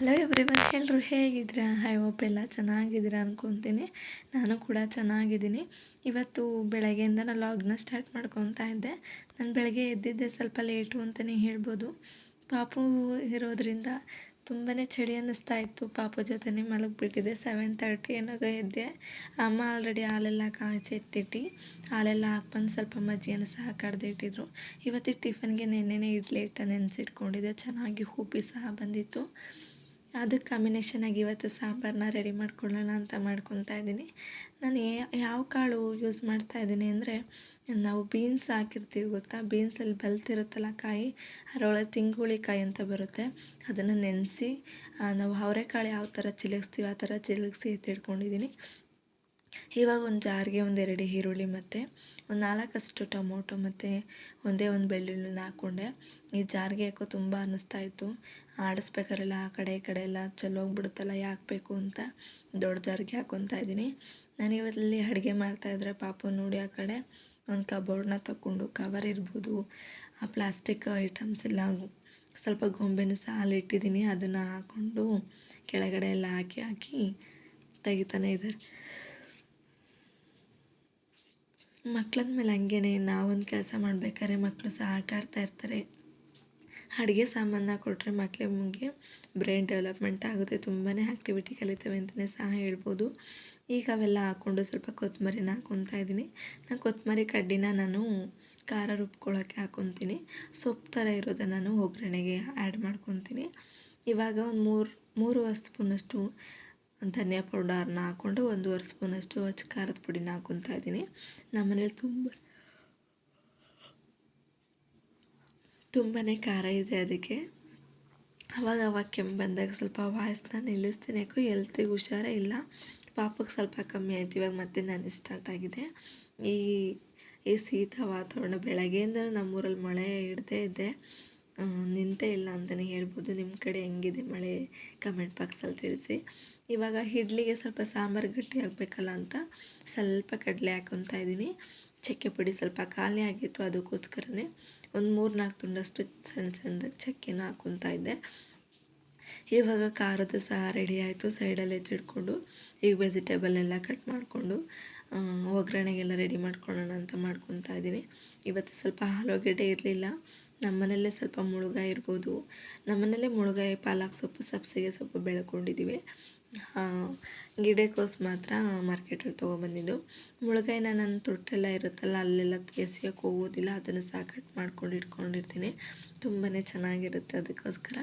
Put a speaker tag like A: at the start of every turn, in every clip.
A: Hello everyone ಎಲ್ಲರೂ ಹೇಗಿದ್ದೀರಾ? I hope ಎಲ್ಲ ಚೆನ್ನಾಗಿದ್ದೀರಾ ಅನ್ಕೊತೀನಿ. ನಾನು ಕೂಡ ಚೆನ್ನಾಗಿದ್ದೀನಿ. ಇವತ್ತು ಬೆಳಗ್ಗೆಯಿಂದ ನಾನು ಲಾಗ್ನ ಸ್ಟಾರ್ಟ್ ಮಾಡ್ಕೊತಾ ಇದ್ದೆ. ನಾನು ಬೆಳಗ್ಗೆ ಎದ್ದಿದ್ದೆ ಸ್ವಲ್ಪ ಲೇಟು ಅಂತಲೇ ಹೇಳ್ಬೋದು. ಪಾಪು ಇರೋದ್ರಿಂದ ತುಂಬಾ ಚಳಿ ಅನ್ನಿಸ್ತಾ ಇತ್ತು. ಪಾಪು ಜೊತೆನೇ ಮಲಗಿಬಿಟ್ಟಿದ್ದೆ. ಸೆವೆನ್ ತರ್ಟಿ ಏನಾಗ ಎದ್ದೆ. ಅಮ್ಮ ಆಲ್ರೆಡಿ ಹಾಲೆಲ್ಲ ಕಾಯಿಸಿ ಎತ್ತಿಟ್ಟು, ಹಾಲೆಲ್ಲ ಹಾಕ್ಬಂದು ಸ್ವಲ್ಪ ಮಜ್ಜಿಯನ್ನು ಸಹ ಕಡ್ದಿಟ್ಟಿದ್ರು. ಇವತ್ತಿಗೆ ಟಿಫನ್ಗೆ ನೆನ್ನೆನೇ ಇಡ್ಲಿ ಇಟ್ಟ ನೆನೆಸಿಟ್ಕೊಂಡಿದ್ದೆ. ಚೆನ್ನಾಗಿ ಉಪ್ಪಿ ಸಹ ಬಂದಿತ್ತು. ಅದಕ್ಕೆ ಕಾಂಬಿನೇಷನಾಗಿ ಇವತ್ತು ಸಾಂಬಾರನ್ನ ರೆಡಿ ಮಾಡ್ಕೊಳ್ಳೋಣ ಅಂತ ಮಾಡ್ಕೊತಾ ಇದ್ದೀನಿ. ನಾನು ಯಾವ ಕಾಳು ಯೂಸ್ ಮಾಡ್ತಾ ಇದ್ದೀನಿ ಅಂದರೆ, ನಾವು ಬೀನ್ಸ್ ಹಾಕಿರ್ತೀವಿ ಗೊತ್ತಾ? ಬೀನ್ಸಲ್ಲಿ ಬಲ್ತಿರುತ್ತಲ್ಲ ಕಾಯಿ, ಅದರೊಳಗೆ ತಿಂಗುಳಿ ಕಾಯಿ ಅಂತ ಬರುತ್ತೆ. ಅದನ್ನು ನೆನೆಸಿ ನಾವು ಅವರೆಕಾಳು ಯಾವ ಥರ ಚಿಲಗಿಸ್ತೀವಿ ಆ ಥರ ಚಿಲಗಿಸಿ ಎತ್ತಿಟ್ಕೊಂಡಿದ್ದೀನಿ. ಇವಾಗ ಒಂದು ಜಾರಿಗೆ ಒಂದೆರಡು ಈರುಳ್ಳಿ ಮತ್ತು ಒಂದು ನಾಲ್ಕಷ್ಟು ಟೊಮೊಟೊ ಮತ್ತು ಒಂದೇ ಒಂದು ಬೆಳ್ಳುಳ್ಳಿನ ಹಾಕ್ಕೊಂಡೆ. ಈ ಜಾರಿಗೆ ಯಾಕೋ ತುಂಬ ಅನ್ನಿಸ್ತಾ ಇತ್ತು. ಆಡಿಸ್ಬೇಕಾರೆಲ್ಲ ಆ ಕಡೆ ಈ ಕಡೆ ಎಲ್ಲ ಚೆಲ್ಲೋಗ್ಬಿಡುತ್ತಲ್ಲ ಯಾಕೆ ಬೇಕು ಅಂತ ದೊಡ್ಡ ಜಾರಿಗೆ ಹಾಕ್ಕೊತಾ ಇದ್ದೀನಿ. ನಾನು ಇವತ್ತಲ್ಲಿ ಅಡುಗೆ ಮಾಡ್ತಾಯಿದ್ರೆ ಪಾಪು ನೋಡಿ ಆ ಕಡೆ ಒಂದು ಕಬೋರ್ಡ್ನ ತಗೊಂಡು ಕವರ್ ಇರ್ಬೋದು, ಆ ಪ್ಲಾಸ್ಟಿಕ್ ಐಟಮ್ಸ್ ಎಲ್ಲ ಸ್ವಲ್ಪ ಗೊಂಬೆನೂ ಸಹ ಇಟ್ಟಿದ್ದೀನಿ, ಅದನ್ನು ಹಾಕ್ಕೊಂಡು ಕೆಳಗಡೆ ಎಲ್ಲ ಹಾಕಿ ಹಾಕಿ ತೆಗಿತಾನೆ ಇದ್ದಾರೆ. ಮಕ್ಳಂದ ಮೇಲೆ ಹಂಗೇನೆ ನಾವೊಂದು ಕೆಲಸ ಮಾಡ್ಬೇಕಾದ್ರೆ ಮಕ್ಕಳು ಸಹ ಆಟ ಆಡ್ತಾ ಇರ್ತಾರೆ. ಅಡುಗೆ ಸಾಮಾನ ಕೊಟ್ಟರೆ ಮಕ್ಕಳಿಗೆ ಬ್ರೈನ್ ಡೆವಲಪ್ಮೆಂಟ್ ಆಗುತ್ತೆ. ತುಂಬಾ ಆ್ಯಕ್ಟಿವಿಟಿ ಕಲಿತವೆ ಅಂತಲೇ ಸಹ ಹೇಳ್ಬೋದು. ಈಗ ಅವೆಲ್ಲ ಹಾಕ್ಕೊಂಡು ಸ್ವಲ್ಪ ಕೊತ್ತಂಬರಿನ ಹಾಕೊತಾ ಇದ್ದೀನಿ. ನಾನು ಕೊತ್ತಂಬರಿ ಕಡ್ಡಿನ ನಾನು ಖಾರ ರುಬ್ಕೊಳ್ಳೋಕ್ಕೆ ಹಾಕ್ಕೊತೀನಿ ಸೊಪ್ಪು ಥರ ಇರೋದನ್ನು ನಾನು ಒಗ್ಗರಣೆಗೆ ಆ್ಯಡ್ ಮಾಡ್ಕೊತೀನಿ. ಇವಾಗ ಒಂದು ಮೂರು ಮೂರುವರೆ ಸ್ಪೂನಷ್ಟು ಧನಿಯಾ ಪೌಡರ್ನ ಹಾಕ್ಕೊಂಡು ಒಂದೂವರೆ ಸ್ಪೂನಷ್ಟು ಅಚ್ಚ ಖಾರದ ಪುಡಿನ ಹಾಕ್ಕೊತಾ ಇದ್ದೀನಿ. ನಮ್ಮನೇಲಿ ತುಂಬ ತುಂಬಾ ಖಾರ ಇದೆ ಅದಕ್ಕೆ. ಅವಾಗ ಅವಾಗ ಕೆಮ್ಮು ಬಂದಾಗ ಸ್ವಲ್ಪ ವಾಯ್ಸ್ನ ನಿಲ್ಲಿಸ್ತೀನಿ. ಯಾಕೋ ಎಲ್ತಿಗೆ ಹುಷಾರೇ ಇಲ್ಲ. ಪಾಪಕ್ಕೆ ಸ್ವಲ್ಪ ಕಮ್ಮಿ ಆಯ್ತು. ಇವಾಗ ಮತ್ತೆ ನಾನು ಸ್ಟಾರ್ಟ್ ಆಗಿದೆ. ಈ ಈ ಶೀತ ವಾತಾವರಣ ಬೆಳಗ್ಗೆಯಿಂದ ನಮ್ಮೂರಲ್ಲಿ ಮಳೆ ಹಿಡ್ದೇ ಇದೆ. ನಿಂತೇ ಇಲ್ಲ ಅಂತಲೇ ಹೇಳ್ಬೋದು. ನಿಮ್ಮ ಕಡೆ ಹೆಂಗಿದೆ ಮಳೆ? ಕಮೆಂಟ್ ಬಾಕ್ಸಲ್ಲಿ ತಿಳಿಸಿ. ಇವಾಗ ಇಡ್ಲಿಗೆ ಸ್ವಲ್ಪ ಸಾಂಬಾರು ಗಟ್ಟಿ ಆಗಬೇಕಲ್ಲ ಅಂತ ಸ್ವಲ್ಪ ಕಡಲೆ ಹಾಕೊತ ಇದ್ದೀನಿ. ಚಕ್ಕೆ ಪುಡಿ ಸ್ವಲ್ಪ ಖಾಲಿ ಆಗಿತ್ತು ಅದಕ್ಕೋಸ್ಕರನೇ ಒಂದು ಮೂರು ನಾಲ್ಕು ತುಂಡಷ್ಟು ಸಣ್ಣ ಸಣ್ಣದಾಗಿ ಚಕ್ಕೆನ ಹಾಕ್ಕೊತಾ ಇದ್ದೆ. ಇವಾಗ ಖಾರದ ಸಹ ರೆಡಿ ಆಯಿತು. ಸೈಡಲ್ಲಿ ಎತ್ತಿಡ್ಕೊಂಡು ಈಗ ವೆಜಿಟೇಬಲ್ ಎಲ್ಲ ಕಟ್ ಮಾಡಿಕೊಂಡು ಒಗ್ಗರಣೆಗೆಲ್ಲ ರೆಡಿ ಮಾಡ್ಕೊಳ್ಳೋಣ ಅಂತ ಮಾಡ್ಕೊತಾ ಇದ್ದೀನಿ. ಇವತ್ತು ಸ್ವಲ್ಪ ಆಲೂಗೆಡ್ಡೆ ಇರಲಿಲ್ಲ. ನಮ್ಮನೆಯಲ್ಲೇ ಸ್ವಲ್ಪ ಮುಳುಗಾಯಿ ಇರ್ಬೋದು. ನಮ್ಮನೆಯಲ್ಲೇ ಮುಳುಗಾಯಿ ಪಾಲಕ್ ಸೊಪ್ಪು, ಸಬ್ಸಿಗೆ ಸೊಪ್ಪು ಬೆಳ್ಕೊಂಡಿದ್ದೀವಿ ಗಿಡಕ್ಕೋಸ್ ಮಾತ್ರ ಮಾರ್ಕೆಟಲ್ಲಿ ತೊಗೊಬಂದಿದ್ದು. ಮುಳುಗಾಯಿನ ನನ್ನ ತೊಟ್ಟೆಲ್ಲ ಇರುತ್ತಲ್ಲ, ಅಲ್ಲೆಲ್ಲ ಎಸೆಯೋಕ್ಕೆ ಹೋಗೋದಿಲ್ಲ, ಅದನ್ನು ಸಹ ಕಟ್ ಮಾಡ್ಕೊಂಡು ಇಟ್ಕೊಂಡಿರ್ತೀನಿ. ತುಂಬಾ ಚೆನ್ನಾಗಿರುತ್ತೆ ಅದಕ್ಕೋಸ್ಕರ.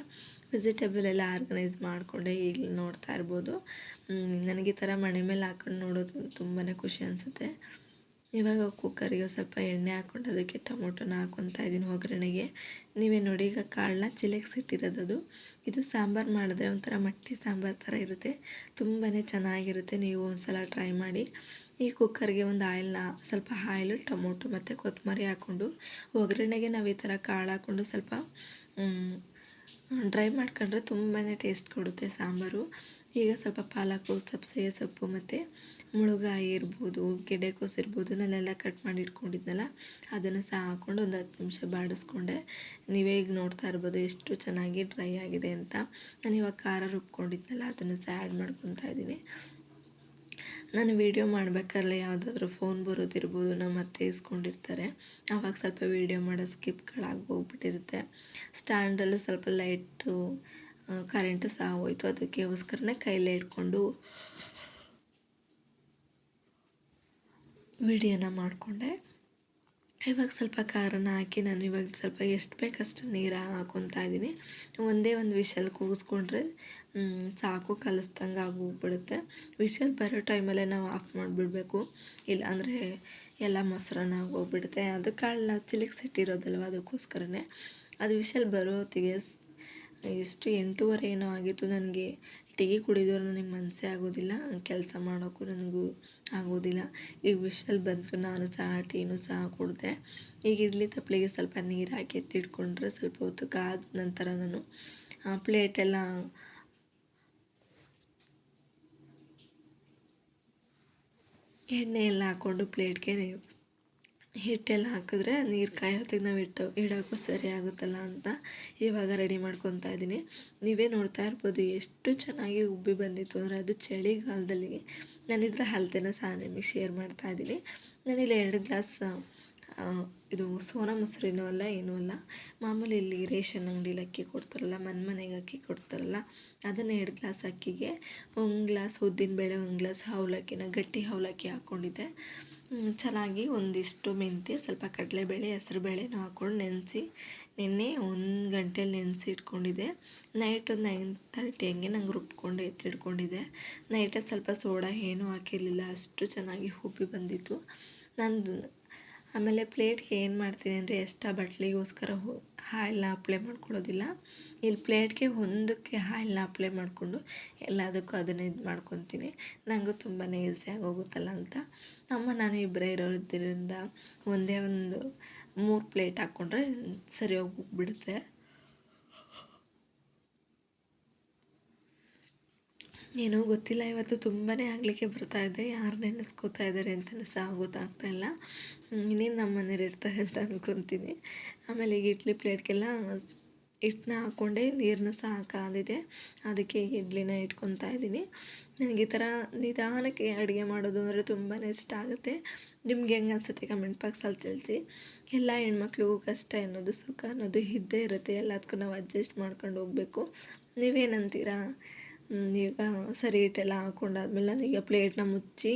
A: ವೆಜಿಟೇಬಲ್ ಎಲ್ಲ ಆರ್ಗನೈಸ್ ಮಾಡಿಕೊಂಡೆ ಈಗ ನೋಡ್ತಾ ಇರ್ಬೋದು. ನನಗೆ ಈ ಥರ ಮನೆ ಮೇಲೆ ಹಾಕೊಂಡು ನೋಡೋದು ತುಂಬಾ ಖುಷಿ ಅನಿಸುತ್ತೆ. ಇವಾಗ ಕುಕ್ಕರಿಗೆ ಸ್ವಲ್ಪ ಎಣ್ಣೆ ಹಾಕ್ಕೊಂಡು ಅದಕ್ಕೆ ಟೊಮೊಟೊನ ಹಾಕ್ಕೊತಾ ಇದ್ದೀನಿ ಒಗ್ಗರಣೆಗೆ. ನೀವೇ ನೋಡಿ, ಈಗ ಕಾಳನ್ನ ಚಿಲಕ್ಸಿಟ್ಟಿರೋದು ಇದು ಸಾಂಬಾರು ಮಾಡಿದ್ರೆ ಒಂಥರ ಮಟ್ಟಿ ಸಾಂಬಾರು ಥರ ಇರುತ್ತೆ. ತುಂಬಾ ಚೆನ್ನಾಗಿರುತ್ತೆ, ನೀವು ಒಂದು ಸಲ ಟ್ರೈ ಮಾಡಿ. ಈ ಕುಕ್ಕರ್ಗೆ ಒಂದು ಆಯಿಲ್ನ, ಸ್ವಲ್ಪ ಆಯಿಲು, ಟೊಮೊಟೊ ಮತ್ತು ಕೊತ್ತಂಬರಿ ಹಾಕ್ಕೊಂಡು ಒಗ್ಗರಣೆಗೆ ನಾವು ಈ ಥರ ಕಾಳು ಹಾಕ್ಕೊಂಡು ಸ್ವಲ್ಪ ಡ್ರೈ ಮಾಡ್ಕೊಂಡ್ರೆ ತುಂಬಾ ಟೇಸ್ಟ್ ಕೊಡುತ್ತೆ ಸಾಂಬಾರು. ಈಗ ಸ್ವಲ್ಪ ಪಾಲಕು ಸಬ್ಸಿಗೆ ಸೊಪ್ಪು ಮತ್ತು ಮುಳುಗಾಯಿ ಇರ್ಬೋದು ಗೆಡೆಕೋಸು ಇರ್ಬೋದು ನಾನೆಲ್ಲ ಕಟ್ ಮಾಡಿ ಇಟ್ಕೊಂಡಿದ್ನಲ್ಲ ಅದನ್ನು ಸಹ ಹಾಕ್ಕೊಂಡು ಒಂದು ಹತ್ತು ನಿಮಿಷ ಬಾಡಿಸ್ಕೊಂಡೆ. ನೀವೇ ಈಗ ನೋಡ್ತಾ ಇರ್ಬೋದು ಎಷ್ಟು ಚೆನ್ನಾಗಿ ಡ್ರೈ ಆಗಿದೆ ಅಂತ. ನಾನು ಇವಾಗ ಖಾರ ರುಬ್ಕೊಂಡಿದ್ನಲ್ಲ, ಅದನ್ನು ಸಹ ಆ್ಯಡ್ ಮಾಡ್ಕೊತಾ ಇದ್ದೀನಿ. ನಾನು ವೀಡಿಯೋ ಮಾಡ್ಬೇಕಾದ್ರೆ ಯಾವುದಾದ್ರೂ ಫೋನ್ ಬರೋದಿರ್ಬೋದು ನಮ್ಮ ಅತ್ತೆ ಇಸ್ಕೊಂಡಿರ್ತಾರೆ. ಆವಾಗ ಸ್ವಲ್ಪ ವೀಡಿಯೋ ಮಾಡೋ ಸ್ಕಿಪ್ಗಳಾಗಿ ಹೋಗ್ಬಿಟ್ಟಿರುತ್ತೆ ಸ್ಟ್ಯಾಂಡಲ್ಲೂ ಸ್ವಲ್ಪ ಲೈಟು ಕರೆಂಟು ಸಹ ಹೋಯಿತು. ಅದಕ್ಕೋಸ್ಕರನೇ ಕೈಲೇ ಇಟ್ಕೊಂಡು ವಿಡಿಯೋನ ಮಾಡಿಕೊಂಡೆ. ಇವಾಗ ಸ್ವಲ್ಪ ಖಾರನ ಹಾಕಿ ನಾನು ಇವಾಗ ಸ್ವಲ್ಪ ಎಷ್ಟು ಬೇಕಷ್ಟು ನೀರು ಹಾಕೊತಾ ಇದ್ದೀನಿ. ಒಂದೇ ಒಂದು ವಿಷಲ್ ಕೂಗಿಸ್ಕೊಂಡ್ರೆ ಸಾಕು, ಕಲಿಸ್ದಂಗೆ ಆಗೋಗ್ಬಿಡುತ್ತೆ. ವಿಷಲ್ ಬರೋ ಟೈಮಲ್ಲೇ ನಾವು ಆಫ್ ಮಾಡಿಬಿಡ್ಬೇಕು. ಇಲ್ಲಾಂದರೆ ಎಲ್ಲ ಮೊಸರನ್ನ ಆಗೋಗ್ಬಿಡುತ್ತೆ. ಅದು ಕಾಳನ್ನ ಚಿಲಿಕ್ಸಿಟ್ಟಿರೋದಲ್ವ ಅದಕ್ಕೋಸ್ಕರನೇ. ಅದು ವಿಷಲ್ ಬರೋ ಹೊತ್ತಿಗೆ ಎಷ್ಟು ಎಂಟೂವರೆ ಏನೋ ಆಗಿತ್ತು ನನಗೆ. ಟೀ ಕುಡಿದ್ರು ನನಗೆ ಮನಸ್ಸೇ ಆಗೋದಿಲ್ಲ, ಕೆಲಸ ಮಾಡೋಕ್ಕೂ ನನಗೂ ಆಗೋದಿಲ್ಲ. ಈಗ ವಿಷಲ್ ಬಂತು, ನಾನು ಸಹ ಟೀನೂ ಸಹ ಕುಡಿದೆ. ಈಗ ಇಡ್ಲಿ ತಪ್ಪಲಿಗೆ ಸ್ವಲ್ಪ ನೀರು ಹಾಕಿ ಎತ್ತಿಟ್ಕೊಂಡ್ರೆ ಸ್ವಲ್ಪ ಹೊತ್ತು ಕಾದ ನಂತರ ನಾನು ಪ್ಲೇಟೆಲ್ಲ ಎಣ್ಣೆ ಎಲ್ಲ ಹಾಕ್ಕೊಂಡು ಪ್ಲೇಟ್ಗೆ ಹಿಟ್ಟೆಲ್ಲ ಹಾಕಿದ್ರೆ ನೀರು ಕಾಯೋತ್ತಿಗೆ ನಾವು ಇಟ್ಟು ಇಡೋಕ್ಕೂ ಸರಿ ಆಗುತ್ತಲ್ಲ ಅಂತ ಇವಾಗ ರೆಡಿ ಮಾಡ್ಕೊತಾ ಇದ್ದೀನಿ ನೀವೇ ನೋಡ್ತಾ ಇರ್ಬೋದು ಎಷ್ಟು ಚೆನ್ನಾಗಿ ಉಬ್ಬಿ ಬಂದಿತ್ತು ಅಂದರೆ ಅದು ಚಳಿಗಾಲದಲ್ಲಿ. ನಾನಿದ್ರ ಅಳತೆನ ಸಹ ನಿಮಗೆ ಶೇರ್ ಮಾಡ್ತಾ ಇದ್ದೀನಿ ನಾನಿಲ್ಲಿ ಎರಡು ಗ್ಲಾಸ್ ಇದು ಸೋನಾ ಮೊಸರಿನೂ ಅಲ್ಲ, ಏನೂ ಅಲ್ಲ. ಮಾಮೂಲಿ ಇಲ್ಲಿ ರೇಷನ್ ಅಂಗಡಿಲಿ ಅಕ್ಕಿ ಕೊಡ್ತಾರಲ್ಲ, ಮನೆ ಮನೆಗೆ ಅಕ್ಕಿ ಕೊಡ್ತಾರಲ್ಲ, ಅದನ್ನು ಎರಡು ಗ್ಲಾಸ್ ಅಕ್ಕಿಗೆ, ಒಂದು ಗ್ಲಾಸ್ ಉದ್ದಿನ ಬೇಳೆ, ಒಂದು ಗ್ಲಾಸ್ ಅವಲಕ್ಕಿನ ಗಟ್ಟಿ ಅವಲಕ್ಕಿ ಹಾಕ್ಕೊಂಡಿದ್ದೆ ಚೆನ್ನಾಗಿ ಒಂದಿಷ್ಟು ಮೆಂತ್ಯ, ಸ್ವಲ್ಪ ಕಡಲೆಬೇಳೆ, ಹೆಸ್ರುಬೇಳೆನೂ ಹಾಕ್ಕೊಂಡು ನೆನೆಸಿ, ನಿನ್ನೆ ಒಂದು ಗಂಟೆಲಿ ನೆನೆಸಿ ಇಟ್ಕೊಂಡಿದ್ದೆ. ನೈಟ್ ಒಂದು ನೈನ್ ತರ್ಟಿ ಹಂಗೆ ನಂಗೆ ರುಬ್ಕೊಂಡು ಎತ್ತಿಟ್ಕೊಂಡಿದ್ದೆ. ನೈಟೇ ಸ್ವಲ್ಪ ಸೋಡಾ ಏನೂ ಹಾಕಿರಲಿಲ್ಲ, ಅಷ್ಟು ಚೆನ್ನಾಗಿ ಉಬ್ಬಿ ಬಂದಿತ್ತು. ನಾನು ಆಮೇಲೆ ಪ್ಲೇಟ್ಗೆ ಏನು ಮಾಡ್ತೀನಿ ಅಂದರೆ ಎಷ್ಟು ಬಟ್ಲಿಗೋಸ್ಕರ ಹೋ ಆಯಿಲ್ನ ಅಪ್ಲೈ ಮಾಡ್ಕೊಳ್ಳೋದಿಲ್ಲ. ಇಲ್ಲಿ ಪ್ಲೇಟ್ಗೆ ಒಂದಕ್ಕೆ ಆಯಿಲ್ನ ಅಪ್ಲೈ ಮಾಡಿಕೊಂಡು ಎಲ್ಲದಕ್ಕೂ ಅದನ್ನು ಇದು ಮಾಡ್ಕೊತೀನಿ. ನನಗೂ ತುಂಬಾ ಈಸಿಯಾಗಿ ಹೋಗುತ್ತಲ್ಲ ಅಂತ. ಅಮ್ಮ ನಾನು ಇಬ್ಬರೇ ಇರೋದ್ರಿಂದ ಒಂದೇ ಒಂದು ಮೂರು ಪ್ಲೇಟ್ ಹಾಕ್ಕೊಂಡ್ರೆ ಸರಿ ಹೋಗ್ಬಿಡುತ್ತೆ. ಏನೋ ಗೊತ್ತಿಲ್ಲ, ಇವತ್ತು ತುಂಬಾ ಆಗಲಿಕ್ಕೆ ಬರ್ತಾ ಇದೆ. ಯಾರು ನೆನೆಸ್ಕೋತಾ ಇದ್ದಾರೆ ಅಂತಲೂ ಸಹ ಗೊತ್ತಾಗ್ತಾ ಇಲ್ಲ. ಇನ್ನೇನು ನಮ್ಮ ಮನೇಲಿ ಇರ್ತಾರೆ ಅಂತ ಅಂದ್ಕೊತೀನಿ ಆಮೇಲೆ ಈಗ ಇಡ್ಲಿ ಪ್ಲೇಟ್ಗೆಲ್ಲ ಹಿಟ್ಟನ್ನ ಹಾಕ್ಕೊಂಡೆ ನೀರನ್ನ ಸಹ ಹಾಕಾದಿದೆ ಅದಕ್ಕೆ ಇಡ್ಲಿನ ಇಟ್ಕೊತಾ ಇದ್ದೀನಿ. ನನಗೆ ಈ ಥರ ನಿಧಾನಕ್ಕೆ ಅಡುಗೆ ಮಾಡೋದು ಅಂದರೆ ತುಂಬಾ ಇಷ್ಟ ಆಗುತ್ತೆ. ನಿಮ್ಗೆ ಹೆಂಗೆ ಅನಿಸುತ್ತೆ ಕಮೆಂಟ್ ಬಾಕ್ಸಲ್ಲಿ ತಿಳಿಸಿ. ಎಲ್ಲ ಹೆಣ್ಮಕ್ಳಿಗೂ ಕಷ್ಟ ಅನ್ನೋದು, ಸುಖ ಅನ್ನೋದು ಇದ್ದೇ ಇರುತ್ತೆ. ಎಲ್ಲದಕ್ಕೂ ನಾವು ಅಡ್ಜಸ್ಟ್ ಮಾಡ್ಕೊಂಡು ಹೋಗಬೇಕು. ನೀವೇನಂತೀರಾ ಈಗ ಸರಿ, ಹಿಟ್ಟೆಲ್ಲ ಹಾಕೊಂಡಾದ್ಮೇಲೆ ನಾನೀಗ ಪ್ಲೇಟ್ನ ಮುಚ್ಚಿ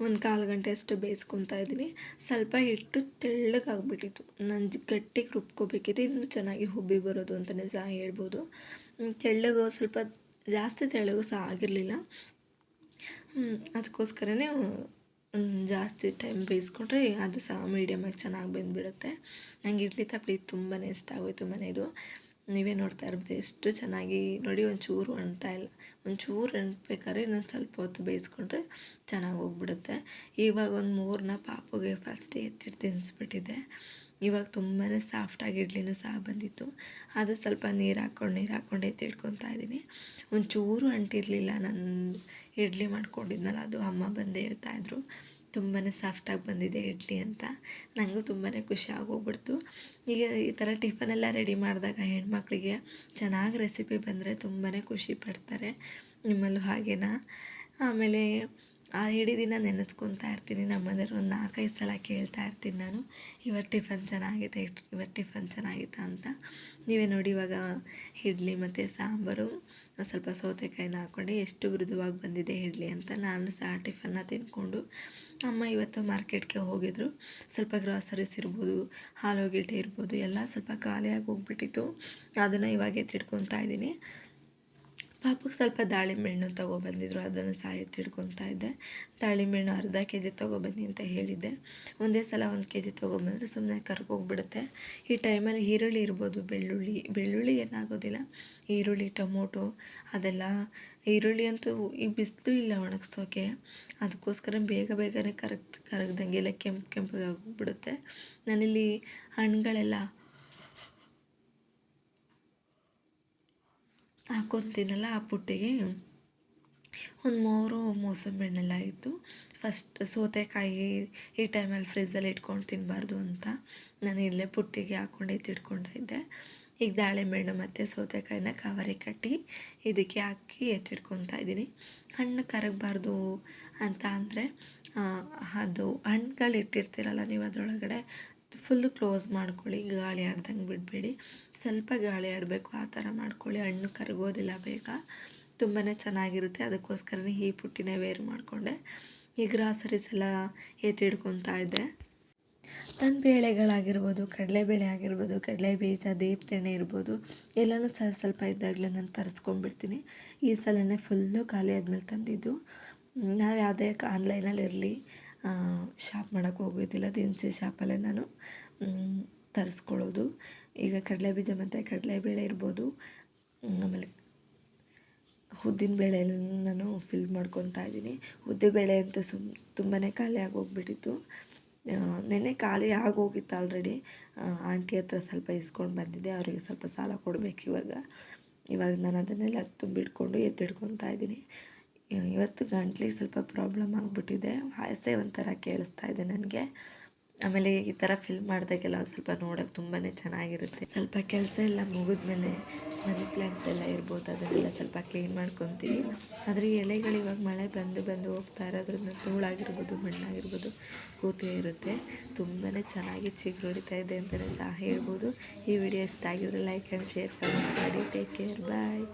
A: ಒಂದು ಕಾಲು ಗಂಟೆ ಅಷ್ಟು ಬೇಯಿಸ್ಕೊತಾ ಇದ್ದೀನಿ. ಸ್ವಲ್ಪ ಹಿಟ್ಟು ತೆಳ್ಳಗಾಗ್ಬಿಟ್ಟಿತ್ತು. ನಾನು ಗಟ್ಟಿಗೆ ರುಬ್ಕೋಬೇಕಿತ್ತು. ಇನ್ನೂ ಚೆನ್ನಾಗಿ ಹುಬ್ಬಿ ಬರೋದು ಅಂತಲೇ ಸಹ ಹೇಳ್ಬೋದು. ತೆಳ್ಳಗು, ಸ್ವಲ್ಪ ಜಾಸ್ತಿ ತೆಳ್ಳಗು ಸಹ ಆಗಿರಲಿಲ್ಲ. ಅದಕ್ಕೋಸ್ಕರನೇ ಜಾಸ್ತಿ ಟೈಮ್ ಬೇಯಿಸ್ಕೊಂಡ್ರೆ ಅದು ಸಹ ಮೀಡಿಯಮಾಗಿ ಚೆನ್ನಾಗಿ ಬೆಂದ್ಬಿಡುತ್ತೆ. ನಂಗೆ ಇಡ್ಲಿ ತಪ್ಪಲಿ ತುಂಬಾ ಇಷ್ಟ ಆಗೋಯ್ತು ಮನೆಯದು ನೀವೇ ನೋಡ್ತಾ ಇರ್ಬೋದು ಎಷ್ಟು ಚೆನ್ನಾಗಿ ನೋಡಿ ಒಂಚೂರು ಅಂಟ್ತಾ ಇಲ್ಲ. ಒಂಚೂರು ಅಂಟ್ಬೇಕಾದ್ರೆ ಇನ್ನೊಂದು ಸ್ವಲ್ಪ ಹೊತ್ತು ಬೇಯಿಸ್ಕೊಂಡ್ರೆ ಚೆನ್ನಾಗಿ ಹೋಗ್ಬಿಡುತ್ತೆ. ಇವಾಗ ಒಂದು ಮೂರನ್ನ ಪಾಪುಗೆ ಫಸ್ಟೇ ಎತ್ತಿಟ್ಟು ತಿನ್ನಿಸ್ಬಿಟ್ಟಿದ್ದೆ ಇವಾಗ ತುಂಬಾ ಸಾಫ್ಟಾಗಿ ಇಡ್ಲಿನೂ ಸಹ ಬಂದಿತ್ತು. ಅದು ಸ್ವಲ್ಪ ನೀರು ಹಾಕ್ಕೊಂಡು ನೀರು ಹಾಕ್ಕೊಂಡು ಎತ್ತಿಟ್ಕೊತಾ ಇದ್ದೀನಿ ಒಂಚೂರು ಅಂಟಿರಲಿಲ್ಲ. ನಾನು ಇಡ್ಲಿ ಮಾಡ್ಕೊಂಡಿದ್ನಲ್ಲ, ಅದು ಅಮ್ಮ ಬಂದು ಹೇಳ್ತಾಯಿದ್ರು ತುಂಬಾ ಸಾಫ್ಟಾಗಿ ಬಂದಿದೆ ಇಡ್ಲಿ ಅಂತ. ನನಗೂ ತುಂಬಾ ಖುಷಿ ಆಗೋಗ್ಬಿಡ್ತು. ಈಗ ಈ ಥರ ಟಿಫನೆಲ್ಲ ರೆಡಿ ಮಾಡಿದಾಗ ಹೆಣ್ಮಕ್ಳಿಗೆ ಚೆನ್ನಾಗಿ ರೆಸಿಪಿ ಬಂದರೆ ತುಂಬಾ ಖುಷಿ ಪಡ್ತಾರೆ, ನಿಮ್ಮಲ್ಲೂ ಹಾಗೇನಾ? ಆಮೇಲೆ ಆ ಇಡೀ ದಿನ ನೆನೆಸ್ಕೊತಾ ಇರ್ತೀನಿ. ನಮ್ಮ ಮನೆಯವ್ರು ಒಂದು ನಾಲ್ಕೈದು ಸಲ ಕೇಳ್ತಾ ಇರ್ತೀನಿ ನಾನು. ಇವತ್ತು ಟಿಫನ್ ಚೆನ್ನಾಗಿದೆ, ಇವತ್ತು ಟಿಫನ್ ಚೆನ್ನಾಗಿತ್ತಾ ಅಂತ. ನೀವೇ ನೋಡಿ ಇವಾಗ ಇಡ್ಲಿ ಮತ್ತು ಸಾಂಬಾರು ಸ್ವಲ್ಪ ಸೌತೆಕಾಯಿನ ಹಾಕ್ಕೊಂಡು ಎಷ್ಟು ಮೃದುವಾಗಿ ಬಂದಿದೆ ಇಡ್ಲಿ ಅಂತ ನಾನು ಸಹ ಟಿಫನ್ನ ತಿಂದ್ಕೊಂಡು ಅಮ್ಮ ಇವತ್ತು ಮಾರ್ಕೆಟ್ಗೆ ಹೋಗಿದ್ರು. ಸ್ವಲ್ಪ ಗ್ರಾಸರೀಸ್ ಇರ್ಬೋದು ಆಲೂಗೆಡ್ಡೆ ಇರ್ಬೋದು, ಎಲ್ಲ ಸ್ವಲ್ಪ ಖಾಲಿಯಾಗಿ ಹೋಗ್ಬಿಟ್ಟಿತ್ತು. ಅದನ್ನು ಇವಾಗ ಎತ್ತಿಟ್ಕೊತಾ ಇದ್ದೀನಿ. ಪಾಪಕ್ಕೆ ಸ್ವಲ್ಪ ದಾಳಿಂಬೆ ಹಣ್ಣು ತೊಗೊಬಂದಿದ್ರು, ಅದನ್ನು ಸಹ ಎತ್ತಿಡ್ಕೊತಾ ಇದ್ದೆ. ದಾಳಿಂಬೆ ಹಣ್ಣು ಅರ್ಧ ಕೆ ಜಿ ತೊಗೊಬನ್ನಿ ಅಂತ ಹೇಳಿದ್ದೆ. ಒಂದೇ ಸಲ ಒಂದು ಕೆ ಜಿ ತೊಗೊಬಂದರೆ ಸುಮ್ಮನೆ ಕರ್ಗೋಗ್ಬಿಡುತ್ತೆ. ಈ ಟೈಮಲ್ಲಿ ಈರುಳ್ಳಿ ಇರ್ಬೋದು, ಬೆಳ್ಳುಳ್ಳಿ. ಬೆಳ್ಳುಳ್ಳಿ ಏನಾಗೋದಿಲ್ಲ. ಈರುಳ್ಳಿ, ಟೊಮೊಟೊ, ಅದೆಲ್ಲ ಈರುಳ್ಳಿ ಅಂತೂ ಈ ಬಿಸಿಲು ಇಲ್ಲ ಒಣಗಿಸೋಕೆ. ಅದಕ್ಕೋಸ್ಕರ ಬೇಗ ಬೇಗನೆ ಕರಗ್, ಕರಗ್ದಂಗೆಲ್ಲ ಕೆಂಪು, ಕೆಂಪಗೆ ಆಗೋಗ್ಬಿಡುತ್ತೆ. ನಾನಿಲ್ಲಿ ಹಣ್ಣುಗಳೆಲ್ಲ ಹಾಕ್ಕೊತೀನಲ್ಲ ಆ ಪುಟ್ಟಿಗೆ. ಒಂದು ಮೂರು ಮೋಸಂಬಿ ಹಣ್ಣೆಲ್ಲ ಇತ್ತು ಫಸ್ಟ್ ಸೌತೆಕಾಯಿ ಈ ಟೈಮಲ್ಲಿ ಫ್ರಿಜ್ಜಲ್ಲಿ ಇಟ್ಕೊಂಡು ತಿನ್ನಬಾರ್ದು ಅಂತ ನಾನು ಇಲ್ಲೇ ಪುಟ್ಟಿಗೆ ಹಾಕ್ಕೊಂಡು ಎತ್ತಿಟ್ಕೊಂಡು ಇದ್ದೆ. ಈಗ ದಾಳಿಂಬೆ ಹಣ್ಣು ಮತ್ತು ಸೌತೆಕಾಯಿನ ಕವರಿ ಕಟ್ಟಿ ಇದಕ್ಕೆ ಹಾಕಿ ಎತ್ತಿಟ್ಕೊತಾ ಇದ್ದೀನಿ. ಹಣ್ಣು ಕರಗಬಾರ್ದು ಅಂತ ಅಂದರೆ ಅದು ಹಣ್ಣುಗಳು ಇಟ್ಟಿರ್ತೀರಲ್ಲ ನೀವು ಅದರೊಳಗಡೆ ಫುಲ್ಲು ಕ್ಲೋಸ್ ಮಾಡ್ಕೊಳ್ಳಿ ಗಾಳಿ ಆಡ್ದಂಗೆ ಬಿಡಬೇಡಿ. ಸ್ವಲ್ಪ ಗಾಳಿ ಆಡಬೇಕು, ಆ ಥರ ಮಾಡ್ಕೊಳ್ಳಿ. ಹಣ್ಣು ಕರಗೋದಿಲ್ಲ ಬೇಗ. ತುಂಬಾ ಚೆನ್ನಾಗಿರುತ್ತೆ. ಅದಕ್ಕೋಸ್ಕರನೇ ಈ ಪುಟ್ಟಿನೇ ವೇರ್ ಮಾಡಿಕೊಂಡೆ. ಈ ಗ್ರಾಸರೀಸ್ ಎಲ್ಲ ಎತ್ತಿಡ್ಕೊತಾ ಇದ್ದೆ. ತನ್ನ ಬೇಳೆಗಳಾಗಿರ್ಬೋದು, ಕಡಲೆಬೇಳೆ ಆಗಿರ್ಬೋದು, ಕಡಲೆ ಬೀಜ ದೀಪತೆಣ್ಣೆ ಇರ್ಬೋದು, ಎಲ್ಲನೂ ಸಹ ಸ್ವಲ್ಪ ಇದ್ದಾಗಲೇ ನಾನು ತರಿಸ್ಕೊಂಡ್ಬಿಡ್ತೀನಿ. ಈ ಸಲನೇ ಫುಲ್ಲು ಖಾಲಿ ಆದಮೇಲೆ ತಂದಿದ್ದು. ನಾವು ಯಾವುದೇ ಆನ್ಲೈನಲ್ಲಿ ಇರಲಿ ಶಾಪ್ ಮಾಡೋಕ್ಕೆ ಹೋಗೋದಿಲ್ಲ ದಿನಸಿ ಶಾಪಲ್ಲೇ ನಾನು ತರಿಸ್ಕೊಳ್ಳೋದು. ಈಗ ಕಡಲೆ ಬೀಜ ಮತ್ತು ಕಡಲೆಬೇಳೆ ಇರ್ಬೋದು. ಆಮೇಲೆ ಉದ್ದಿನ ಬೇಳೆಯನ್ನು ನಾನು ಫಿಲ್ ಮಾಡ್ಕೊತಾ ಇದ್ದೀನಿ. ಉದ್ದಿನ ಬೇಳೆ ಅಂತೂ ಸುಮ್ ತುಂಬಾ ಖಾಲಿ ಆಗೋಗ್ಬಿಟ್ಟಿತ್ತು. ನೆನ್ನೆ ಖಾಲಿ ಆಗೋಗಿತ್ತು ಆಲ್ರೆಡಿ ಆಂಟಿ ಹತ್ರ ಸ್ವಲ್ಪ ಇಸ್ಕೊಂಡು ಬಂದಿದ್ದೆ. ಅವರಿಗೆ ಸ್ವಲ್ಪ ಸಾಲ ಕೊಡಬೇಕು ಇವಾಗ. ಇವಾಗ ನಾನು ಅದನ್ನೆಲ್ಲ ತುಂಬಿಟ್ಕೊಂಡು ಎತ್ತಿಡ್ಕೊತಾ ಇದ್ದೀನಿ. ಇವತ್ತು ಗಂಟ್ಲಿಗೆ ಸ್ವಲ್ಪ ಪ್ರಾಬ್ಲಮ್ ಆಗಿಬಿಟ್ಟಿದೆ. ಆಸೆ ಒಂಥರ ಕೇಳಿಸ್ತಾ ಇದೆ ನನಗೆ. ಆಮೇಲೆ ಈ ಥರ ಫಿಲ್ಮ್ ಮಾಡಿದಾಗೆಲ್ಲ ಸ್ವಲ್ಪ ನೋಡೋಕೆ ತುಂಬಾ ಚೆನ್ನಾಗಿರುತ್ತೆ. ಸ್ವಲ್ಪ ಕೆಲಸ ಎಲ್ಲ ಮುಗಿದ್ಮೇಲೆ ಮನಿ ಪ್ಲಾಂಟ್ಸ್ ಎಲ್ಲ ಇರ್ಬೋದು, ಅದನ್ನೆಲ್ಲ ಸ್ವಲ್ಪ ಕ್ಲೀನ್ ಮಾಡ್ಕೊತೀವಿ. ಆದರೆ ಎಲೆಗಳು ಇವಾಗ ಮಳೆ ಬಂದು ಬಂದು ಹೋಗ್ತಾ ಇರೋದ್ರಿಂದ ಧೂಳಾಗಿರ್ಬೋದು, ಮಣ್ಣಾಗಿರ್ಬೋದು, ಕೂತೇ ಇರುತ್ತೆ. ತುಂಬಾ ಚೆನ್ನಾಗಿ ಚಿಗುರು ಹೊಡಿತಾ ಇದೆ ಅಂತಲೇ ಸಹ ಹೇಳ್ಬೋದು. ಈ ವಿಡಿಯೋ ಇಷ್ಟ ಆಗಿದ್ರೆ ಲೈಕ್ ಆ್ಯಂಡ್ ಶೇರ್ ಕಮೆಂಟ್ ಮಾಡಿ. Take care bye